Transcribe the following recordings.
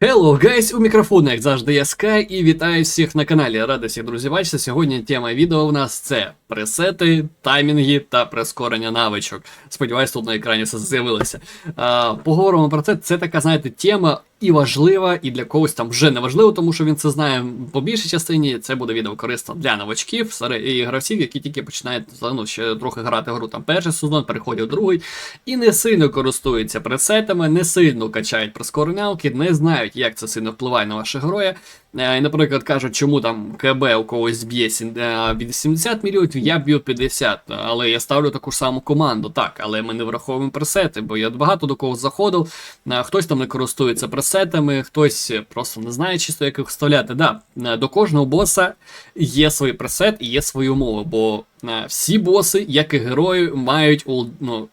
Hello, guys! У мікрофону, як завжди, я Sky, і вітаю всіх на каналі. Радий всіх, друзі, бачити. Сьогодні тема відео у нас це пресети, таймінги та прискорення навичок. Сподіваюсь, тут на екрані все з'явилося. Поговоримо про це. Це така, знаєте, тема і важлива, і для когось там вже не важливо, тому що він це знає по більшій частині. Це буде відео корисно для новачків і гравців, які тільки починають ну, ще трохи грати в гру там перший сезон, переходять в другий, і не сильно користуються пресетами, не сильно качають прискоренялки, не знають, як це сильно впливає на ваших героя. Е, І, наприклад, кажуть, чому там КБ у когось б'є сім- е, від 70 мільйонів, я б'ю 50, але я ставлю таку ж саму команду. Так, але ми не враховуємо пресети, бо я багато до кого заходив, е, хтось там не користується пресетами, хтось просто не знає чисто, як їх вставляти. Да, до кожного боса є свій пресет і є свої умови, бо всі боси, як і герої, мають ну,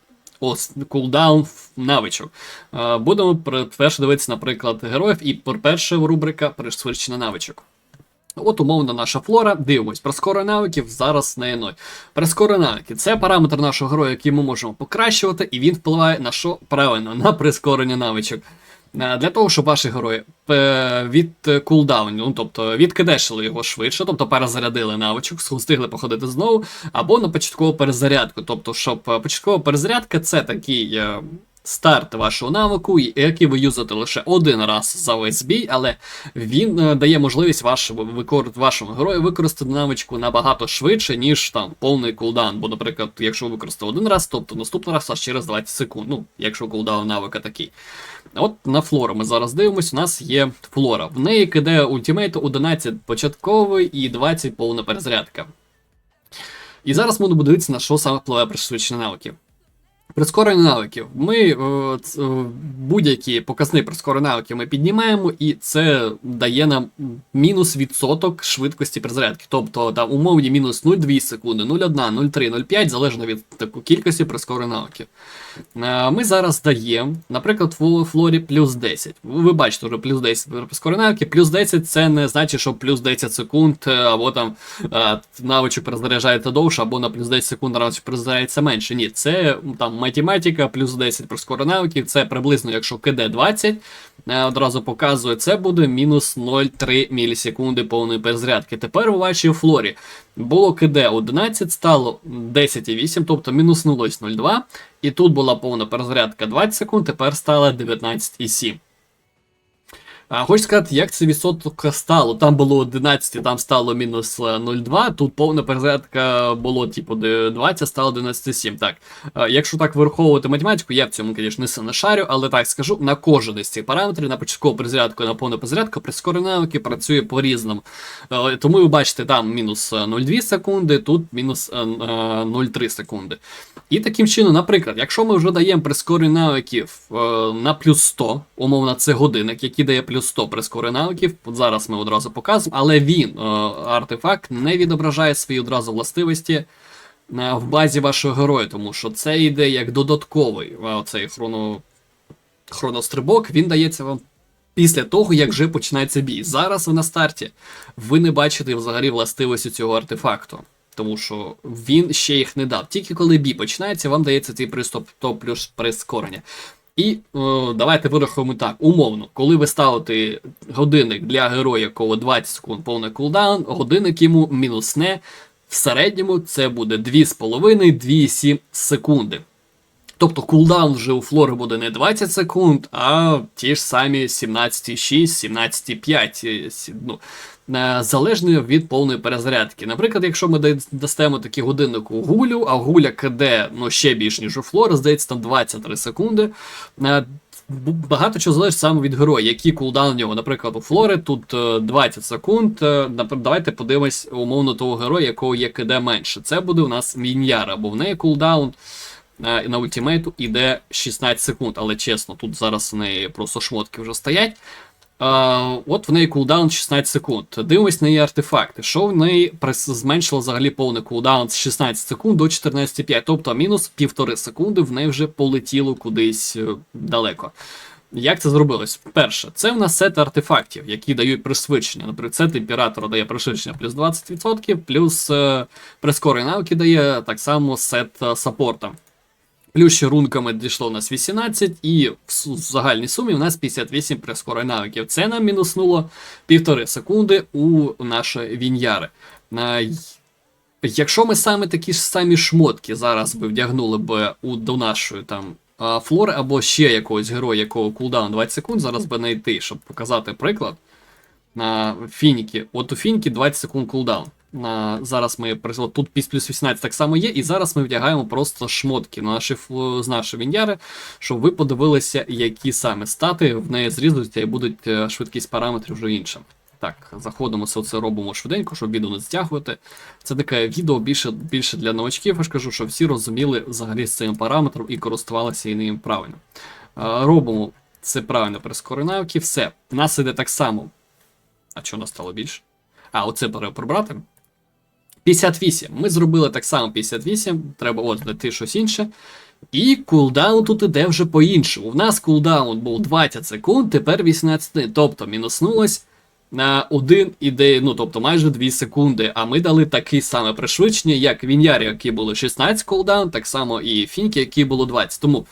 кулдаун в навичок. Е, Будемо пер- перше дивитися, наприклад, героїв, і перша рубрика пришвидшення навичок. От умовно наша флора, дивимось, прискори навиків зараз не іной. Прискори навики це параметр нашого героя, який ми можемо покращувати, і він впливає на що правильно, на прискорення навичок. Е, Для того, щоб ваші герої е, від кулдауну, ну тобто відкидешили його швидше, тобто перезарядили навичок, встигли походити знову, або на початкову перезарядку. Тобто, щоб е, початкова перезарядка це такий старт вашого навику, який ви юзаєте лише один раз за весь бій, але він е, дає можливість викор- вашому герою використати навичку набагато швидше, ніж там повний кулдаун. Бо, наприклад, якщо ви використали один раз, тобто наступний раз аж через 20 секунд. Ну, якщо кулдаун навика такий. От на флору ми зараз дивимося, у нас є флора. В неї кидає ультимейту 11 початковий і 20 повна перезарядка. І зараз будемо дивитися, на що саме впливає пришвидшення навиків. Прискорення навиків. Ми е, е, будь-які показники прискорення навиків ми піднімаємо, і це дає нам мінус відсоток швидкості перезарядки. Тобто там умовні мінус 0,2 секунди, 0,1, 0,3, 0,5, залежно від таку кількості прискорення навиків. Е, Ми зараз даємо, наприклад, в флорі плюс 10. Ви бачите вже плюс 10 прискорення навики, плюс 10 це не значить, що плюс 10 секунд, або там навичок перезаряджаєте довше, або на плюс 10 секунд навичок перезаряджається менше. Ні, це там математика, плюс 10 прискорення навиків, це приблизно, якщо КД 20, е, одразу показує, це буде мінус 0,3 мілісекунди повної перезарядки. Тепер у вашій флорі було КД 11, стало 10,8, тобто мінуснулось 0,2. І тут була повна перезарядка 20 секунд, тепер стала 19,7. А, хочу сказати, як це відсоток стало. Там було 11, там стало мінус е, 0,2, тут повна перезарядка було типу 20, стало 11,7. Так. А, якщо так вираховувати математику, я в цьому, звісно, не шарю, але так скажу, на кожен із цих параметрів, на початкову перезарядку і на повну перезарядку, прискорення навики працює по-різному. Е, Тому ви бачите, там мінус е, 0,2 секунди, тут мінус е, е, 0,3 секунди. І таким чином, наприклад, якщо ми вже даємо прискорення навиків е, на плюс 100, умовно, це годинник, який дає плюс 100 прискорення навиків, зараз ми одразу показуємо, але він, е, артефакт, не відображає свої одразу властивості е, в базі вашого героя, тому що це йде як додатковий е, цей хроно, хронострибок, він дається вам після того, як вже починається бій. Зараз ви на старті, ви не бачите взагалі властивості цього артефакту. Тому що він ще їх не дав. Тільки коли бій починається, вам дається цей приступ то плюс прискорення. І е, давайте вирахуємо так, умовно, коли ви ставите годинник для героя, якого 20 секунд повний кулдаун, годинник йому мінусне. В середньому це буде 2,5-2,7 секунди. Тобто кулдаун вже у флори буде не 20 секунд, а ті ж самі 17,6, 17,5. е, сі- Ну, залежно від повної перезарядки. Наприклад, якщо ми дастемо такий годинник у гулю, а гуля КД ну, ще більш, ніж у флори, здається, там 23 секунди. е, Багато чого залежить саме від героя, який кулдаун у нього. Наприклад, у Флори тут е, 20 секунд. е, Давайте подивимось умовно того героя, якого є КД менше. Це буде у нас Міньяра, бо в неї кулдаун е, на ультимейту іде 16 секунд, але чесно, тут зараз в неї просто шмотки вже стоять. Е, от в неї кулдаун 16 секунд. Дивимось на її артефакти. Що в неї зменшило взагалі повний кулдаун з 16 секунд до 14,5, тобто мінус півтори секунди в неї вже полетіло кудись е, далеко. Як це зробилось? Перше, це в нас сет артефактів, які дають пришвидшення. Наприклад, сет імператора дає пришвидшення плюс 20%, плюс е, прискорення навики дає так само сет е, саппорта. Плюс ще рунками дійшло у нас 18, і в загальній сумі у нас 58 прискорень навиків. Це нам мінуснуло півтори секунди у наші віньяри. Якщо ми саме такі ж самі шмотки зараз би вдягнули б у до нашої там флори або ще якогось героя, якого кулдаун 20 секунд, зараз би знайти, щоб показати приклад. На Фініки. От у Фініки 20 секунд кулдаун. На, зараз ми прийшли, тут плюс 18 так само є, і зараз ми вдягаємо просто шмотки на наші, з нашої віньяри, щоб ви подивилися, які саме стати в неї зрізуються і будуть е, швидкість параметрів вже іншим. Так, заходимо, все це робимо швиденько, щоб відео не стягувати. Це таке відео більше, більше для новачків, я ж кажу, щоб всі розуміли взагалі з цим параметром і користувалися і ним правильно. Е, Робимо це правильно прискорені навики, все. У нас іде так само. А у нас стало більше? А, оце треба прибрати. 58. Ми зробили так само 58. Треба от знайти щось інше. І кулдаун тут іде вже по-іншому. У нас кулдаун був 20 секунд, тепер 18. Тобто мінуснулось на 1 іде, ну тобто майже 2 секунди. А ми дали таке саме пришвидшення, як Вінярі, які були 16 кулдаун, так само і Фінки, які було 20. Тому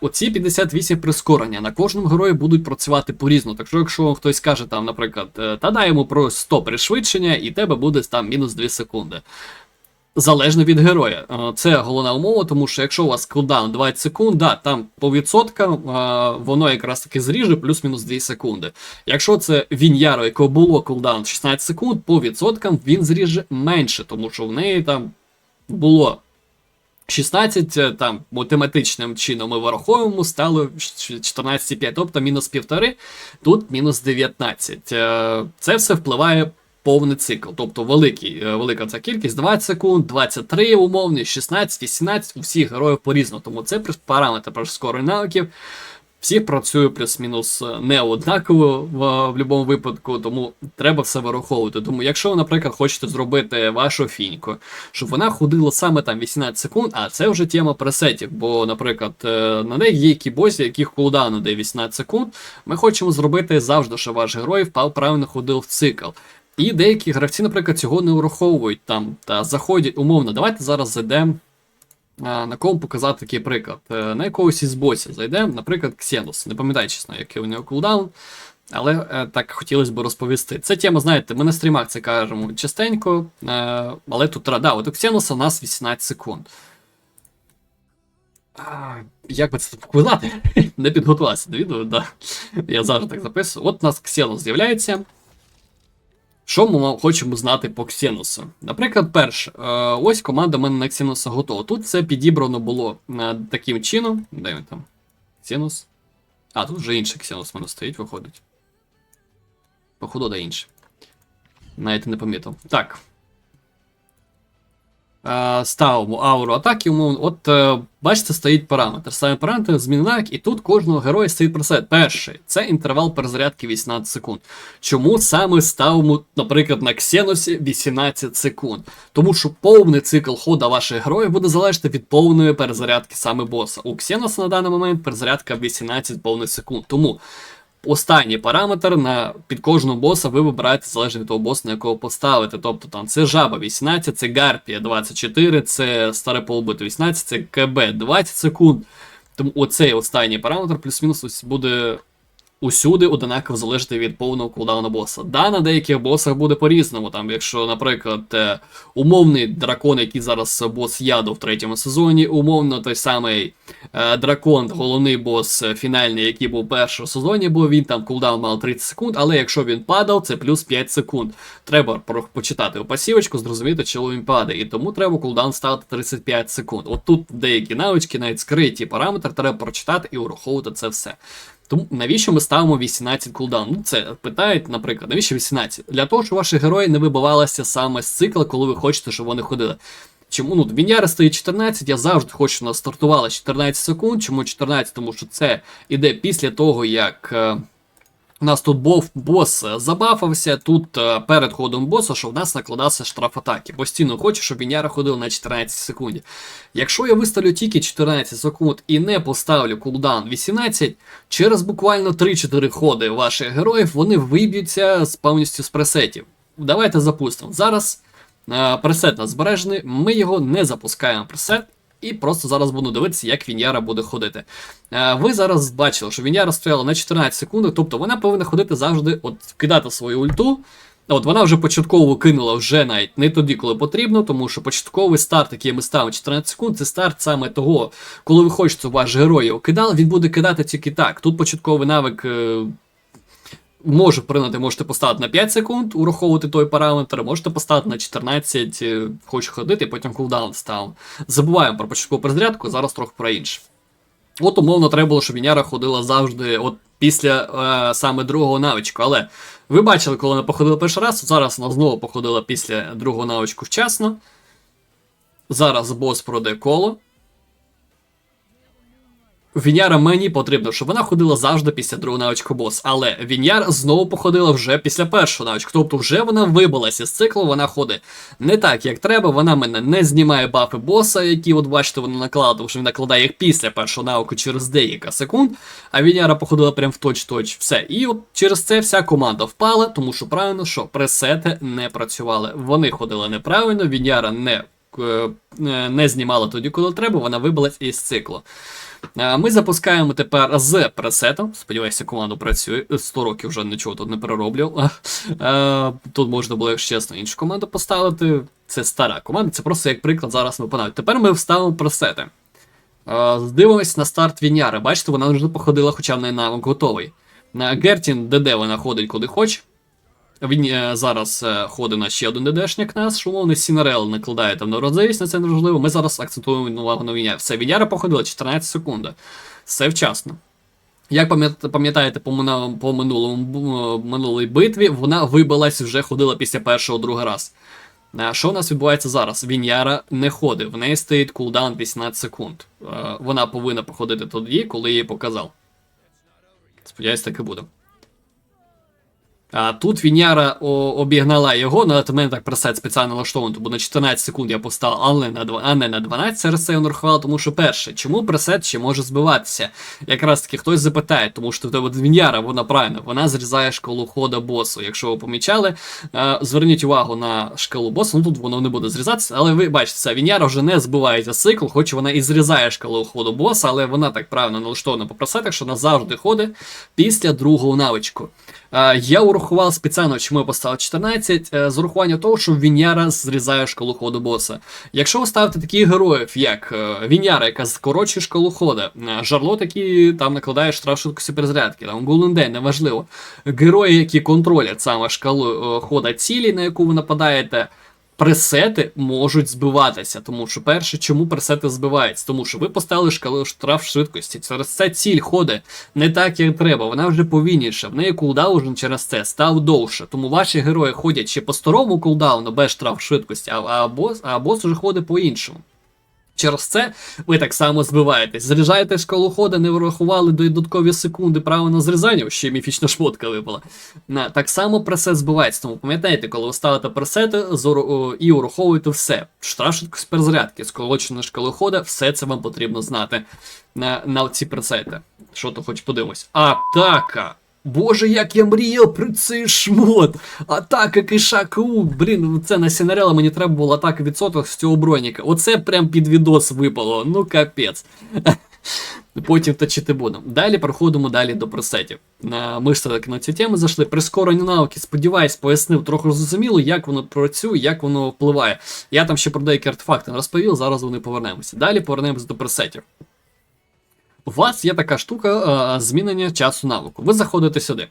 оці 58 прискорення на кожному герої будуть працювати по-різному. Так що, якщо хтось каже, там, наприклад, е, та дай йому про 100 пришвидшення, і тебе буде там мінус 2 секунди. Залежно від героя. Е, Це головна умова, тому що якщо у вас кулдаун 20 секунд, да, там по відсоткам е, воно якраз таки зріже плюс-мінус 2 секунди. Якщо це Віньяро, якого було кулдаун 16 секунд, по відсоткам він зріже менше, тому що в неї там було 16, е, там математичним чином ми враховуємо, стало 14,5, тобто мінус 1,5, тут мінус 19. Е, Це все впливає повний цикл. Тобто великий, е, велика ця кількість 20 секунд, 23 умовні, 16, 18, у всіх героїв по-різному. Тому це параметр про скорої навиків. Всі працює плюс-мінус е, не однаково в, в будь-якому випадку, тому треба все вираховувати. Тому, якщо ви, наприклад, хочете зробити вашу фіньку, щоб вона ходила саме там 18 секунд, а це вже тема пресетів. Бо, наприклад, е, на неї є які босі, яких кулдаун іде 18 секунд. Ми хочемо зробити завжди, щоб ваш герой впав правильно ходив в цикл. І деякі гравці, наприклад, цього не враховують там та заходять умовно. Давайте зараз зайдемо на кому показати такий приклад. Е, На якогось із босів зайдемо, наприклад, Ксенос. Не пам'ятаю, чесно, який у нього кулдаун. Але е, так хотілося б розповісти. Це тема, знаєте, ми на стрімах це кажемо частенько, е, але тут. Да, от у Ксеноса у нас 18 секунд. А, як би це показати? Не підготувався до відео, да. Я завжди так записую. От у нас Ксенос з'являється. Що ми хочемо знати по Ксеносу? Наприклад, перше, е, ось команда в мене на Ксеноса готова. Тут це підібрано було е, таким чином. Де він там? Ксенос. А, тут вже інший Ксенос в мене стоїть, виходить. Походу, да інший. Навіть не пам'ятав. Так. Е, ставимо ауру атаки, умовно. От е, бачите, стоїть параметр. Ставимо параметр, змінник, і тут кожного героя стоїть пресет. Перший це інтервал перезарядки 18 секунд. Чому саме ставимо, наприклад, на Ксеносі 18 секунд? Тому що повний цикл хода ваших героїв буде залежати від повної перезарядки саме боса. У Ксеноса на даний момент перезарядка 18 повних секунд. Тому останній параметр на під кожного боса ви вибираєте залежно від того боса, на якого поставите. Тобто там це жаба 18, це Гарпія 24, це старе полбито 18, це КБ 20 секунд. Тому оцей останній параметр плюс-мінус буде усюди одинаково залежати від повного кулдауну боса. Да, на деяких босах буде по-різному. Там, якщо, наприклад, е, умовний дракон, який зараз бос яду в третьому сезоні, умовно той самий е, дракон, головний бос е, фінальний, який був в першому сезоні, бо він там кулдаун мав 30 секунд, але якщо він падав, це плюс 5 секунд. Треба почитати у пасівочку, зрозуміти, чому він падає. І тому треба кулдаун ставити 35 секунд. От тут деякі навички, навіть скриті параметри, треба прочитати і ураховувати це все. Тому навіщо ми ставимо 18 кулдаун? Ну, це питають, наприклад, навіщо 18? Для того, щоб ваші герої не вибивалися саме з цикла, коли ви хочете, щоб вони ходили. Чому ну, Віньяра стоїть 14, я завжди хочу, щоб вона нас стартувало 14 секунд. Чому 14? Тому що це іде після того, як. У нас тут бос е, забафався, тут е, перед ходом боса, що в нас накладався штраф атаки. Постійно хочу, щоб Віняра ходив на 14 секунд. Якщо я виставлю тільки 14 секунд і не поставлю кулдаун 18, через буквально 3-4 ходи ваших героїв вони виб'ються повністю з пресетів. Давайте запустимо. Зараз е, пресет у нас збережений, ми його не запускаємо пресет. І просто зараз буду дивитися, як Віньяра буде ходити. Е, ви зараз бачили, що Віньяра стояла на 14 секунд, тобто вона повинна ходити завжди, от кидати свою ульту. От вона вже початково кинула вже навіть не тоді, коли потрібно, тому що початковий старт, який ми ставимо 14 секунд, це старт саме того, коли ви хочете, ваш герой його кидав, він буде кидати тільки так. Тут початковий навик. Може прийняти, можете поставити на 5 секунд, ураховувати той параметр, можете поставити на 14, е, хочу ходити, потім кулдаун ставимо. Забуваємо про початкову перезарядку, зараз трохи про інше. От умовно треба було, щоб Віняра ходила завжди от після е, саме другого навичку. Але ви бачили, коли вона походила перший раз, зараз вона знову походила після другого навичку вчасно. Зараз бос пройде коло. Віньяра мені потрібно, щоб вона ходила завжди після другого навичку бос. Але Віньяр знову походила вже після першого навичку. Тобто вже вона вибилася з циклу, вона ходить не так, як треба. Вона мене не знімає бафи боса, які, от бачите, вона накладає, тому що він накладає їх після першого навику через декілька секунд. А Віньяра походила прям в точ-точ. Все. І от через це вся команда впала, тому що правильно, що пресети не працювали. Вони ходили неправильно, Віньяра не, не знімала тоді, коли треба, вона вибилась із циклу. Е, Ми запускаємо тепер з пресетом. Сподіваюся, команда працює. 100 років вже нічого тут не перероблю. Е, Тут можна було, якщо чесно, іншу команду поставити. Це стара команда, це просто як приклад зараз виконують. Тепер ми вставимо пресети. Е, Дивимось на старт Віняри. Бачите, вона вже походила, хоча в неї навик готовий. На Гертін ДД вона ходить куди хоче. Він е, зараз е, ходить на ще один ДДшник нас, що умовно Сінерел накладає там на розривість, на це не важливо. Ми зараз акцентуємо увагу на Віняр. Все, Віняра походила 14 секунд. Все вчасно. Як пам'ятаєте по, по минулому минулій битві, вона вибилась вже ходила після першого другий раз. А що у нас відбувається зараз? Віньяра не ходить, в неї стоїть кулдаун 18 секунд. Е, Вона повинна походити тоді, коли їй показав. Сподіваюсь, так і буде. А тут Віняра обігнала його, ну, але мене так пресет спеціально налаштований, бо на 14 секунд я поставив, але на 2, а не на 12 через це він рахував, тому що перше, чому пресет ще може збиватися? Якраз таки хтось запитає, тому що тебе Віняра, вона правильно, вона зрізає шкалу хода босу. Якщо ви помічали, е, зверніть увагу на шкалу босу, ну тут воно не буде зрізатися, але ви бачите, це Віняра вже не збивається цикл, хоч вона і зрізає шкалу ходу боса, але вона так правильно налаштована по пресетах, що вона завжди ходить після другого навичку. Е, Я урахував спеціально, чому я поставив 14, е, з урахуванням того, що Віньяра зрізає шкалу ходу боса. Якщо ви ставите таких героїв, як Віняра, Віньяра, яка скорочує шкалу ходу, жарло, який там накладає штраф швидкості перезарядки, там Голден, неважливо. Герої, які контролять саме шкалу е, хода цілі, на яку ви нападаєте. Пресети можуть збиватися, тому що перше, чому пресети збиваються? Тому що ви поставили шкалу штраф швидкості. Через це ціль ходить не так, як треба. Вона вже повільніша. В неї кулдаун через це став довше. Тому ваші герої ходять ще по старому кулдауну без штраф швидкості, а, бос, а бос вже ходить по-іншому. Через це ви так само збиваєтесь. Зрізаєте шкалу хода, не врахували додаткові секунди право на зрізання, ще міфічна шмотка випала. На, так само пресет збивається. Тому пам'ятаєте, коли ви ставите пресети і ураховуєте все. Штраф швидкість перезарядки, скорочена шкалу хода, все це вам потрібно знати на, на ці пресети. Що то хоч подивимось. Атака! Боже, як я мріяв про цей шмот! Атака кишаку! Блін, це на Сінерела мені треба було атака відсоток з цього броніка. Оце прям під відос випало. Ну капець. Потім точити будемо. Далі переходимо далі до пресетів. Ми ж таки на цю тему зайшли. Прискорені навики, сподіваюсь, пояснив трохи зрозуміло, як воно працює, як воно впливає. Я там ще про деякі артефакти розповів, зараз вони повернемося. Далі повернемося до пресетів. У вас є така штука а, змінення часу навику. Ви заходите сюди.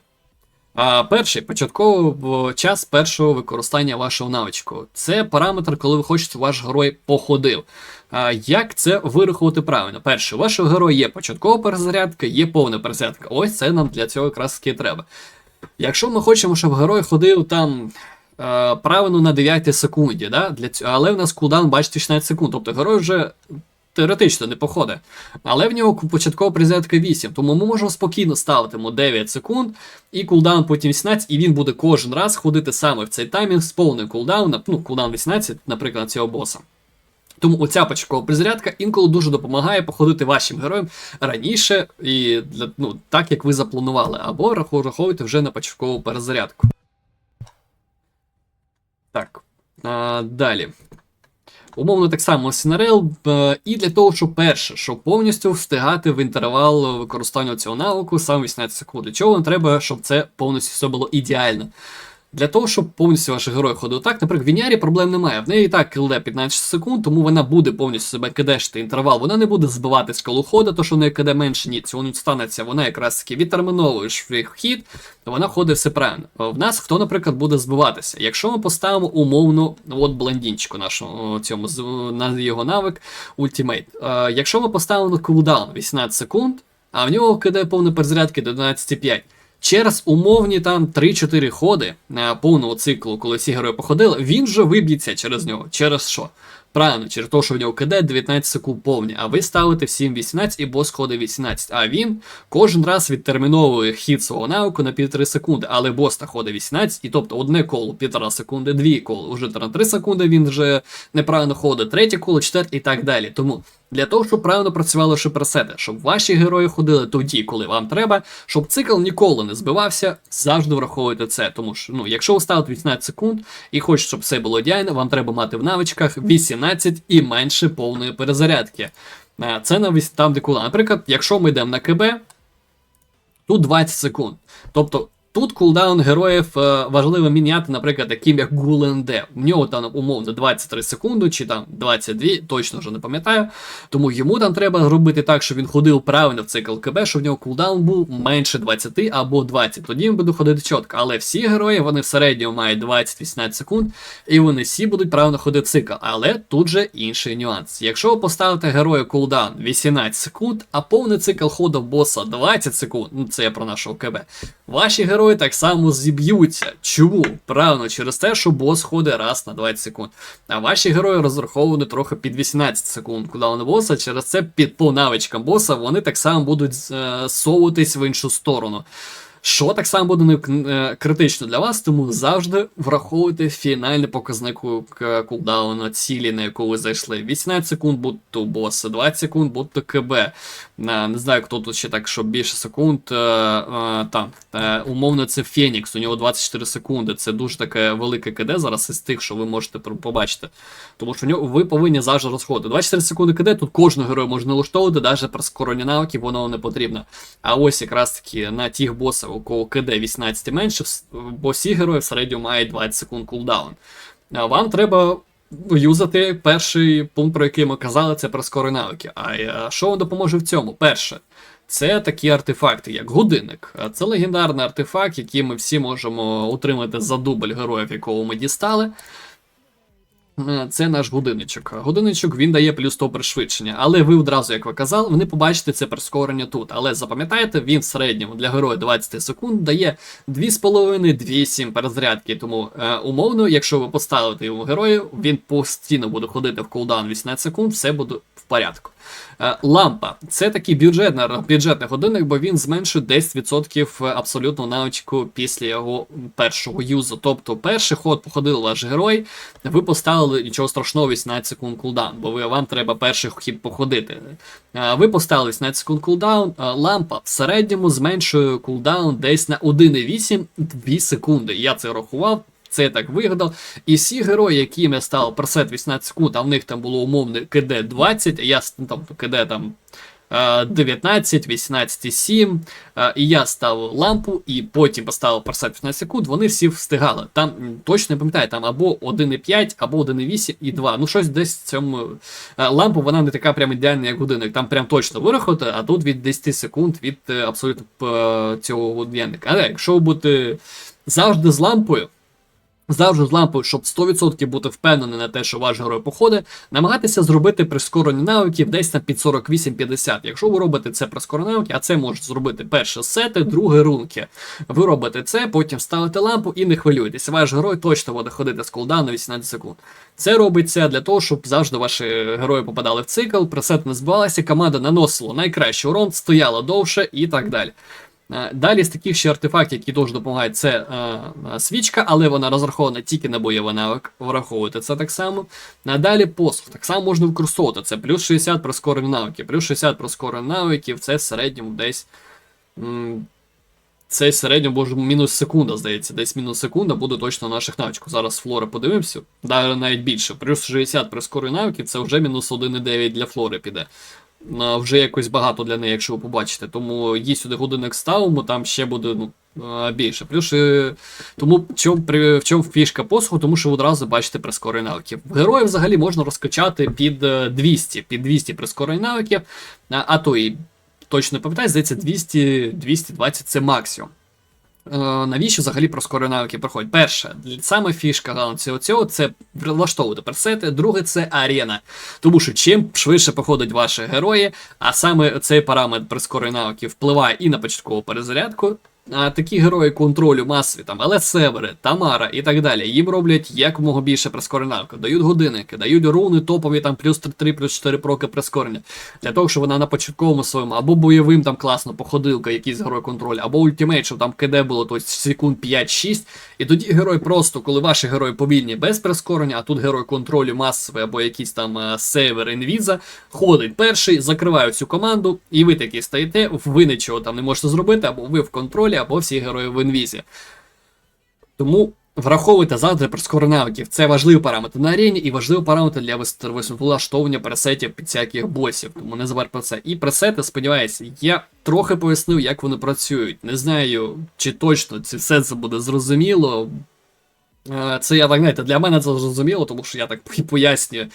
А, перший початковий час першого використання вашого навичку. Це параметр, коли ви хочете, ваш герой походив. А, як це вирахувати правильно? Перше, у вашого героя є початкова перезарядка, є повна перезарядка. Ось це нам для цього якраз таки треба. Якщо ми хочемо, щоб герой ходив там. е, Правильно на 9 секунді, да? Для цього, але в нас кулдаун, бачите, 16 секунд. Тобто герой вже теоретично не походить. Але в нього початкова перезарядка 8, тому ми можемо спокійно ставити йому 9 секунд і кулдаун потім 18, і він буде кожен раз ходити саме в цей таймінг з повним кулдауном, ну, кулдаун 18, наприклад, цього боса. Тому оця початкова перезарядка інколи дуже допомагає походити вашим героям раніше і для, ну, так, як ви запланували, або раховуйте вже на початкову перезарядку. Так. А, далі. Умовно, так само Сінарел, е, і для того, щоб перше, щоб повністю встигати в інтервал використання цього навику саме 18 секунд. Для чого нам треба, щоб це повністю все було ідеально. Для того, щоб повністю ваш герой ходив так, наприклад, в Вінярі проблем немає. В неї і так кілде 15 секунд, тому вона буде повністю себе кидешити інтервал. Вона не буде збивати ходу, то що в неї киде менше, ні, цього не станеться. Вона якраз таки відтерміновує свій хід, то вона ходить все правильно. В нас хто, наприклад, буде збиватися? Якщо ми поставимо умовно, от блондінчику нашому цьому на його навик ультимейт. Якщо ми поставимо кулдаун 18 секунд, а в нього кидає повна перезарядки до 12,5. Через умовні там 3-4 ходи е, повного циклу, коли всі герої походили, він вже виб'ється через нього. Через що? Правильно, через те, що в нього КД 19 секунд повні, а ви ставите всім 18 і бос ходить 18. А він кожен раз відтерміновує хід свого навику на 1,5 секунди, але бос та ходить 18, і тобто одне коло 1,5 секунди, дві коло, уже на 3 секунди він вже неправильно ходить, третє коло, четверте і так далі. Тому для того, щоб правильно працювали шиперсети, щоб ваші герої ходили тоді, коли вам треба, щоб цикл ніколи не збивався, завжди враховуйте це. Тому що, ну, якщо ви ставите 18 секунд і хочете, щоб все було ідеально, вам треба мати в навичках 18 і менше повної перезарядки. Це на там, де кула. Наприклад, якщо ми йдемо на КБ, тут 20 секунд. Тобто Тут кулдаун героїв е, важливо міняти, наприклад, таким як Гуленде. В нього там умовно 23 секунди, чи там 22, точно вже не пам'ятаю. Тому йому там треба зробити так, щоб він ходив правильно в цикл КБ, щоб в нього кулдаун був менше 20 або 20. Тоді він буде ходити чітко. Але всі герої вони в середньому мають 20-18 секунд, і вони всі будуть правильно ходити цикл. Але тут же інший нюанс. Якщо ви поставите герою кулдаун 18 секунд, а повний цикл ходу боса 20 секунд, ну це я про нашого КБ, ваші герої герої так само зіб'ються. Чому? Правильно, через те, що бос ходить раз на 20 секунд. А ваші герої розраховані трохи під 18 секунд, куди вони боса, через це під по навичкам боса вони так само будуть е, совуватись в іншу сторону. Що так само буде е, критично для вас, тому завжди враховуйте фінальний показник кулдауну цілі, на яку ви зайшли. 18 секунд будь-то боса, 20 секунд будь-то КБ. Не знаю, хто тут ще так, що більше секунд. Е, е, там, Умовно, це Фенікс, у нього 24 секунди. Це дуже таке велике КД зараз із тих, що ви можете побачити. Тому що ви повинні завжди розходити. 24 секунди КД, тут кожного героя можна налаштовувати, навіть при скорені навиків воно не потрібно. А ось якраз таки на тих босах у кого КД 18 і менше, бо всі герої в середньому мають 20 секунд кулдаун. Вам треба юзати перший пункт, про який ми казали, це прискори навики. А що вам допоможе в цьому? Перше. Це такі артефакти, як годинник. Це легендарний артефакт, який ми всі можемо утримати за дубль героїв, якого ми дістали. Е, це наш годинничок. Годинничок він дає плюс 100 пришвидшення. Але ви одразу, як ви казали, ви не побачите це прискорення тут. Але запам'ятайте, він в середньому для героя 20 секунд дає 2,5-2,7 перезарядки. Тому е, умовно, якщо ви поставите йому герою, він постійно буде ходити в кулдаун 18 секунд, все буде порядку. Е, лампа це такий бюджетний, бюджетний годинник, бо він зменшує 10% абсолютно навичку після його першого юзу. Тобто, перший ход походив ваш герой, ви поставили нічого страшного 18 секунд кулдаун, бо ви, вам треба перший хід походити. Е, ви поставили 18 секунд кулдаун, е, лампа в середньому зменшує кулдаун десь на 1,8-2 секунди. Я це рахував. Це так вигадав. І всі герої, які я став пресет 18 секунд, а в них там було умовне КД 20, а я там КД там 19, 18, 7, і я ставив лампу, і потім поставив пресет 15 секунд, вони всі встигали. Там точно не пам'ятаю, там або 1,5, або 1,8 і 2. Ну, щось десь в цьому е, лампу, вона не така прям ідеальна, як годинник. Там прям точно вирахувати, а тут від 10 секунд від е, абсолютно цього годинника. Але якщо будете завжди з лампою. Завжди з лампою, щоб 100% бути впевнений на те, що ваш герой походить, намагатися зробити прискорені навиків десь на під 48-50. Якщо ви робите це прискорені навики, а це можуть зробити перше сети, друге рунки. Ви робите це, потім ставите лампу і не хвилюйтесь. Ваш герой точно буде ходити з кулдану 18 секунд. Це робиться для того, щоб завжди ваші герої попадали в цикл, пресет не збивалася, команда наносила найкращий урон, стояла довше і так далі. Е, далі з таких ще артефактів, які дуже допомагають, це е, свічка, але вона розрахована тільки на бойовий навик, враховуйте це так само. Далі посух. Так само можна використовувати. Це плюс 60 прискорені навики. Плюс 60 прискорені навиків, це в середньому десь. це в середньому може мінус секунда, здається. Десь мінус секунда буде точно на наших навичку. Зараз флори подивимося, да, навіть більше. Плюс 60 прискорює навиків, це вже мінус 1,9 для флори піде. А, вже якось багато для неї, якщо ви побачите. Тому їй сюди годинник ставимо, там ще буде ну, більше. Плюс е, тому в чому, фішка посуху, тому що ви одразу бачите прискорення навиків. Героїв взагалі можна розкачати під е, 200, під 200 прискорень навиків, а, то і точно пам'ятаю, здається, 200, 220 це максимум. Е, навіщо взагалі прискорені навики проходять? Перше, саме фішка галанці цього це влаштовувати персети, Друге, це арена. Тому що чим швидше проходять ваші герої, а саме цей параметр прискорої навиків впливає і на початкову перезарядку. Такі герої контролю масові, там Елесевери, Тамара і так далі, їм роблять якомога більше прискорення. Дають годинники, дають руни топові там плюс 3, плюс 4 проки прискорення. Для того, щоб вона на початковому своєму або бойовим там класно походилка, якийсь герой контроль, або ультимейт, щоб там КД було то секунд 5-6. І тоді герой просто, коли ваші герої повільні без прискорення, а тут герой контролю масовий або якийсь там е, сейвер інвіза, ходить перший, закриває всю команду, і ви такі стаєте, ви нічого там не можете зробити, або ви в контролі, або всі герої в інвізі. Тому враховуйте завжди прискорення навиків. Це важливий параметр на арені і важливий параметр для вис- вис- влаштовування пресетів під всяких босів. Тому не забудь про це. І пресети, сподіваюся, я трохи пояснив, як вони працюють. Не знаю, чи точно це все це буде зрозуміло. Е, Це я так знаєте, для мене це зрозуміло, тому що я так пояснюю.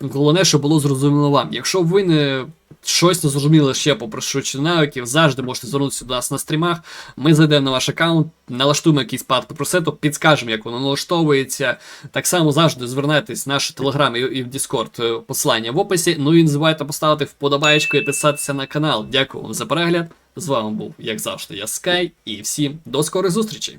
Головне, щоб було зрозуміло вам. Якщо ви не щось не зрозуміли ще по пришвидшенню навиків, завжди можете звернутися до нас на стрімах. Ми зайдемо на ваш аккаунт, налаштуємо якийсь пад по пресету, підскажемо, як воно налаштовується. Так само завжди звернетесь в наш телеграм і в Discord е, посилання в описі. Ну і не забувайте поставити вподобаєчку і підписатися на канал. Дякую вам за перегляд. З вами був, як завжди, я Скай, і всім до скорих зустрічей!